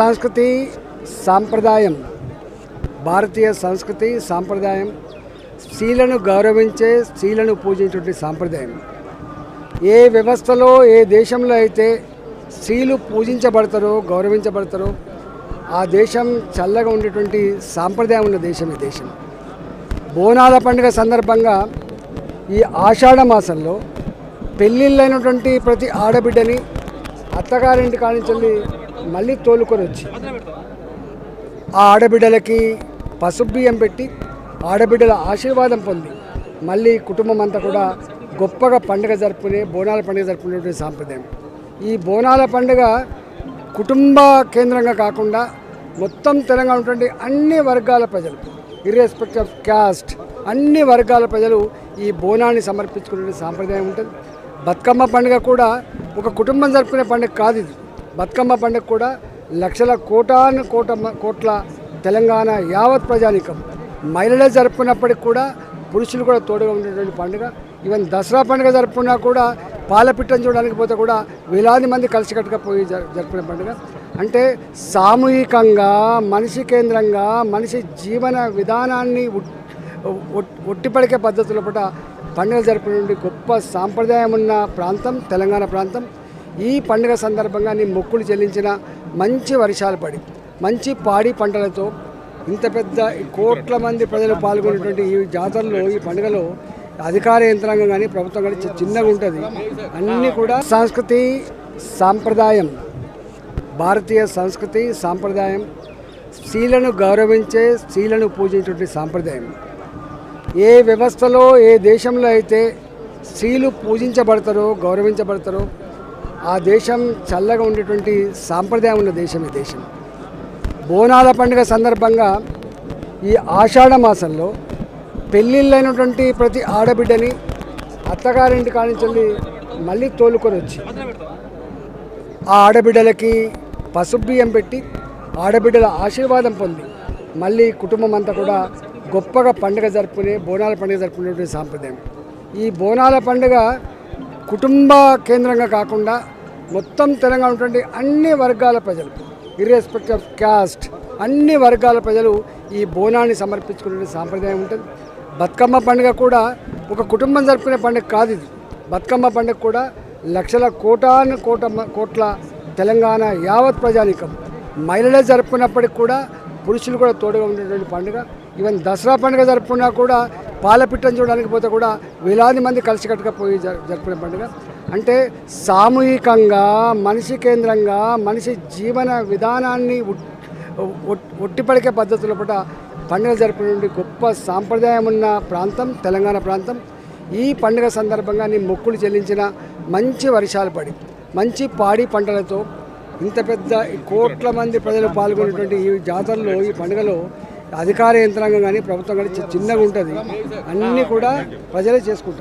సంస్కృతి సాంప్రదాయం భారతీయ సంస్కృతి సాంప్రదాయం స్త్రీలను గౌరవించే స్త్రీలను పూజించే సాంప్రదాయం. ఏ వ్యవస్థలో ఏ దేశంలో అయితే స్త్రీలు పూజించబడతారో గౌరవించబడతారో ఆ దేశం చల్లగా ఉండేటువంటి సాంప్రదాయం ఉన్న దేశం ఈ దేశం. బోనాల పండుగ సందర్భంగా ఈ ఆషాఢ మాసంలో పెళ్ళిళ్ళైనటువంటి ప్రతి ఆడబిడ్డని అత్తగారింటి కానించి మళ్ళీ తోలుకొని వచ్చి. ఆ ఆడబిడ్డలకి పసుపు బియ్యం పెట్టి ఆడబిడ్డల ఆశీర్వాదం పొంది మళ్ళీ కుటుంబం అంతా కూడా గొప్పగా పండుగ జరుపుకునే బోనాల పండుగ జరుపుకునేటువంటి సాంప్రదాయం. ఈ బోనాల పండుగ కుటుంబ కేంద్రంగా కాకుండా మొత్తం తెలంగాణ ఉన్నటువంటి అన్ని వర్గాల ప్రజలు ఇర్రెస్పెక్ట్ ఆఫ్ క్యాస్ట్ అన్ని వర్గాల ప్రజలు ఈ బోనాన్ని సమర్పించుకునే సాంప్రదాయం ఉంటుంది. బతుకమ్మ పండుగ కూడా ఒక కుటుంబం జరుపుకునే పండుగ కాదు ఇది. బతుకమ్మ పండుగ కూడా లక్షల కోటాను కోట కోట్ల తెలంగాణ యావత్ ప్రజానికం. మహిళలే జరుపుకున్నప్పటికి కూడా పురుషులు కూడా తోడుగా ఉండేటువంటి పండుగ. ఈవెన్ దసరా పండుగ జరుపుకున్నా కూడా పాలపిట్టను చూడడానికి పోతే కూడా వేలాది మంది కలిసికట్టుగా పోయి జరుపుకునే పండుగ. అంటే సామూహికంగా మనిషి కేంద్రంగా మనిషి జీవన విధానాన్ని ఒట్టిపడికే పద్ధతుల పట పండుగ జరిపినటువంటి గొప్ప సాంప్రదాయం ఉన్న ప్రాంతం తెలంగాణ ప్రాంతం. ఈ పండుగ సందర్భంగా నీ మొక్కులు చెల్లించిన మంచి వర్షాలు పడి మంచి పాడి పంటలతో ఇంత పెద్ద కోట్ల మంది ప్రజలు పాల్గొనేటువంటి ఈ జాతరలో ఈ పండుగలో అధికార యంత్రాంగం కానీ ప్రభుత్వం కానీ చిన్నగా ఉంటుంది. అన్నీ కూడా సంస్కృతి సాంప్రదాయం భారతీయ సంస్కృతి సాంప్రదాయం స్త్రీలను గౌరవించే స్త్రీలను పూజించేటువంటి సాంప్రదాయం. ఏ వ్యవస్థలో ఏ దేశంలో అయితే స్త్రీలు పూజించబడతారో గౌరవించబడతారో ఆ దేశం చల్లగా ఉండేటువంటి సాంప్రదాయం ఉన్న దేశం ఈ దేశం. బోనాల పండుగ సందర్భంగా ఈ ఆషాఢ మాసంలో పెళ్ళిళ్ళైనటువంటి ప్రతి ఆడబిడ్డని అత్తగారింటి కానించి మళ్ళీ తోలుకొని వచ్చి ఆ ఆడబిడ్డలకి పసుబియ్యం పెట్టి ఆడబిడ్డల ఆశీర్వాదం పొంది మళ్ళీ కుటుంబం అంతా కూడా గొప్పగా పండుగ జరుపుకునే బోనాల పండుగ జరుపుకునేటువంటి సాంప్రదాయం. ఈ బోనాల పండుగ కుటుంబ కేంద్రంగా కాకుండా మొత్తం తెలంగాణ ఉన్నటువంటి అన్ని వర్గాల ప్రజలు ఇర్రెస్పెక్ట్ ఆఫ్ క్యాస్ట్ అన్ని వర్గాల ప్రజలు ఈ బోనాన్ని సమర్పించుకునే సాంప్రదాయం ఉంటుంది. బతుకమ్మ పండుగ కూడా ఒక కుటుంబం జరుపుకునే పండుగ కాదు ఇది. బతుకమ్మ పండుగ కూడా లక్షల కోటాను కోట కోట్ల తెలంగాణ యావత్ ప్రజానికం. మహిళలే జరుపుకున్నప్పటికి కూడా పురుషులు కూడా తోడుగా ఉండేటువంటి పండుగ. ఈవెన్ దసరా పండుగ జరుపుకున్నా కూడా పాలపిట్టను చూడడానికి పోతే కూడా వేలాది మంది కలిసికట్టుగా పోయి జరుపుకునే పండుగ. అంటే సామూహికంగా మనిషి కేంద్రంగా మనిషి జీవన విధానాన్ని ఒట్టిపడికే పద్ధతుల పట పండుగ జరుపుకునే గొప్ప సాంప్రదాయం ఉన్న ప్రాంతం తెలంగాణ ప్రాంతం. ఈ పండుగ సందర్భంగా నీ మొక్కులు చెల్లించిన మంచి వర్షాలు పడి మంచి పాడి పంటలతో ఇంత పెద్ద కోట్ల మంది ప్రజలు పాల్గొనేటువంటి ఈ జాతరలో ఈ పండుగలో అధికార యంత్రాంగం కానీ ప్రభుత్వం కానీ చి- చిన్నగా ఉంటుంది అన్నీ కూడా ప్రజలే చేసుకుంటారు.